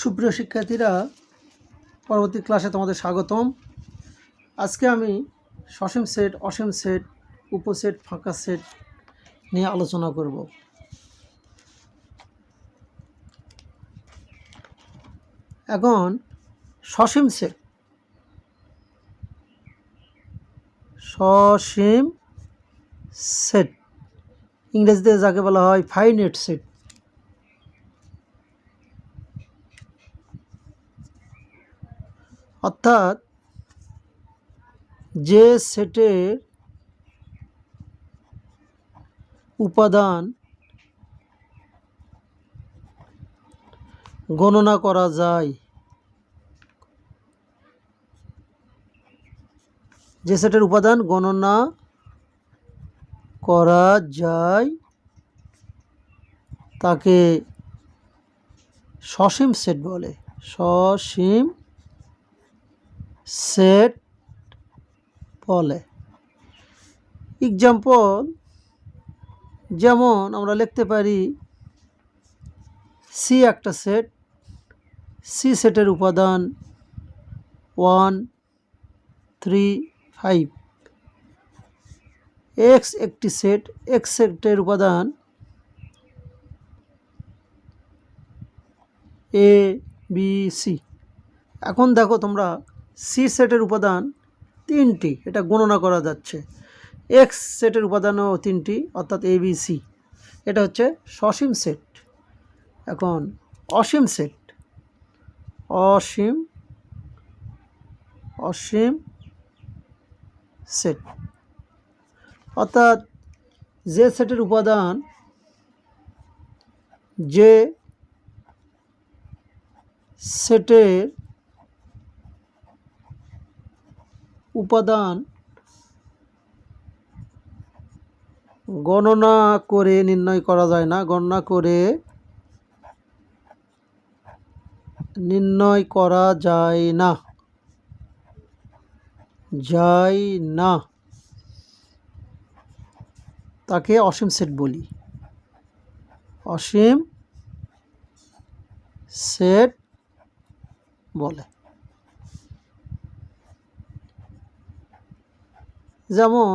সুপ্রিয় শিক্ষার্থীরা, পরবর্তী ক্লাসে তোমাদের স্বাগতম। আজকে আমি সসীম সেট, অসীম সেট উপসেট ফাঁকা সেট নিয়ে আলোচনা করব। এখন সসীম সেট। সসীম সেট। ইংরেজিতে যাকে বলা হয় ফাইনেট সেট। অর্থাৎ যে সেটের উপাদান গণনা করা যায়, যে সেটের উপাদান গণনা করা যায়, তাকে সসীম সেট বলে। সসীম সেট বলে। এক্সাম্পল যেমন আমরা লিখতে পারি সি একটা সেট সি সেটের উপাদান ওয়ান থ্রি ফাইভ এক্স একটি সেট এক্স সেটের উপাদান এ বি সি এখন দেখো তোমরা সি সেটের উপাদান তিনটি, এটা গণনা করা যাচ্ছে। এক্স সেটের উপাদানও তিনটি, অর্থাৎ এ বি সি এটা হচ্ছে সসীম সেট। এখন অসীম সেট, অসীম অসীম সেট। অর্থাৎ যে সেটের উপাদান যে সেটের উপাদান গণনা করে নির্ণয় করা যায় না। গণনা করে নির্ণয় করা যায় না। যায় না। তাকে অসীম সেট বলি। অসীম সেট বলে। যেমন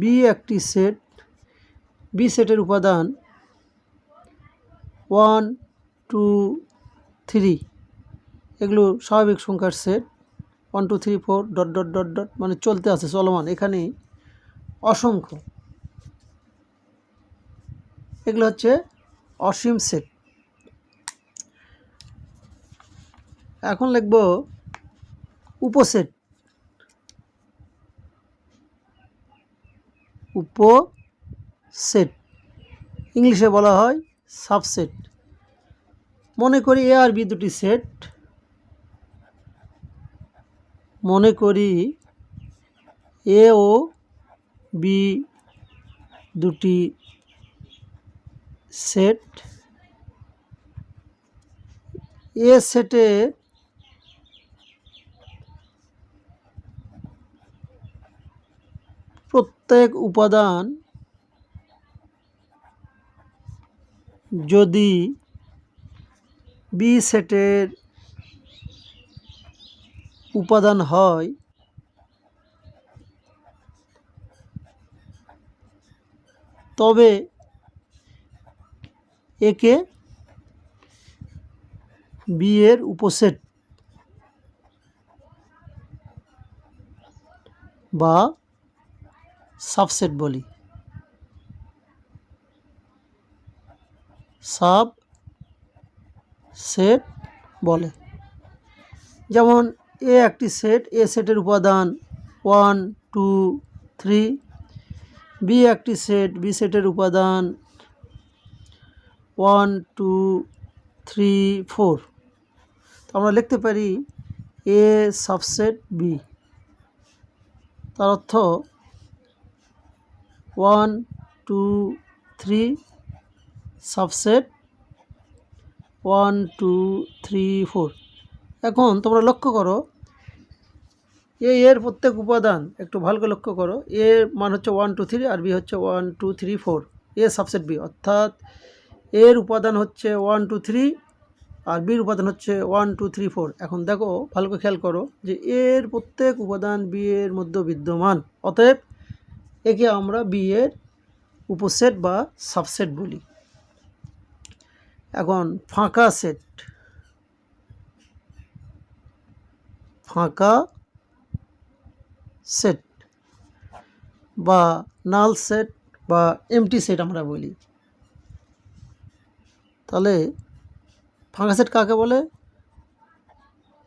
বি একটি সেট বি সেটের উপাদান ওয়ান টু থ্রি এগুলো স্বাভাবিক সংখ্যার set one two three four dot dot dot dot মানে চলতে আছে, চলমান। এখানে অসংখ্য। এগুলো হচ্ছে অসীম সেট এখন লিখব উপসেট উপসেট। ইংলিশে বলা হয় সাবসেট। মনে করি এ আর বি দুটি সেট। মনে করি এ ও বি দুটি সেট। এ সেটে প্রত্যেক উপাদান যদি বি সেটের উপাদান হয় তবে একে বি এর উপসেট বা সাবসেট বলি। সাব সেট বলে। যেমন, এ একটি সেট, এ সেটের উপাদান ওয়ান, টু, থ্রি। বি একটি সেট, বি সেটের উপাদান ওয়ান, টু, থ্রি, ফোর। তো আমরা লিখতে পারি এ সাবসেট বি। তার অর্থ one, two, three, subset, one, two, three, four. এখন তোমরা লক্ষ্য করো, এ, এর প্রত্যেক উপাদান একটু ভালো করে লক্ষ্য করো, এ মান হচ্ছে ওয়ান, টু, থ্রি, আর বি হচ্ছে one, two, three, four, A subset B. অর্থাৎ এর উপাদান হচ্ছে ওয়ান, টু, থ্রি, আর বির উপাদান হচ্ছে ওয়ান, টু, থ্রি, ফোর। এখন দেখো, ভালো করে খেয়াল করো যে এর প্রত্যেক উপাদান বি এর মধ্যে বিদ্যমান। অতএব একে আমরা বি এর উপসেট বা সাবসেট বলি। এখন ফাঁকা সেট ফাঁকা সেট বা নাল সেট বা এমটি সেট আমরা বলি। তাহলে ফাঁকা সেট কাকে বলে?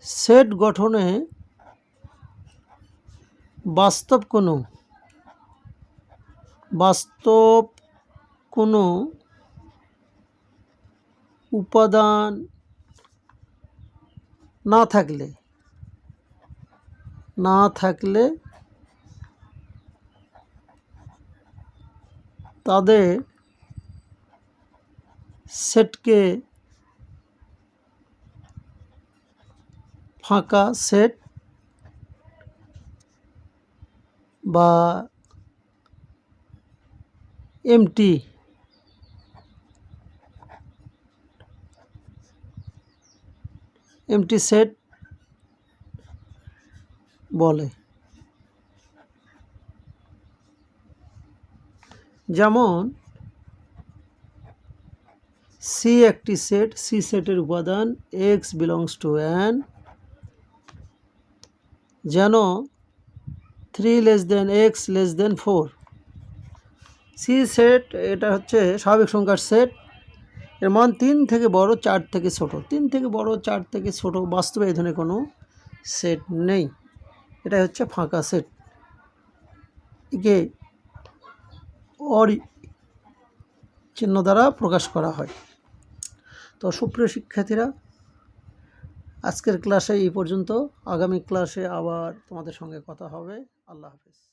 সেট গঠনে বাস্তব কোনো বাস্তব কোনো উপাদান না থাকলে না থাকলে তাদের সেটকে ফাঁকা সেট বা এমটি। এমটি সেট বলে। যেমন সি একটি সেট সি সেটের উপাদান এক্স বিলংস টু অ্যান যেন three less than X less than four C set এটা হচ্ছে স্বাভাবিক সংখ্যার সেট এর মান তিন থেকে বড়, চার থেকে ছোট। তিন থেকে বড়, চার থেকে ছোট বাস্তবে এই ধরনের কোনো সেট নেই। এটা হচ্ছে ফাঁকা সেট একে অরি চিহ্ন দ্বারা প্রকাশ করা হয়। তো সুপ্রিয় শিক্ষার্থীরা, আজকের ক্লাসে এই পর্যন্ত। আগামী ক্লাসে আবার তোমাদের সঙ্গে কথা হবে। আল্লাহ হাফেজ।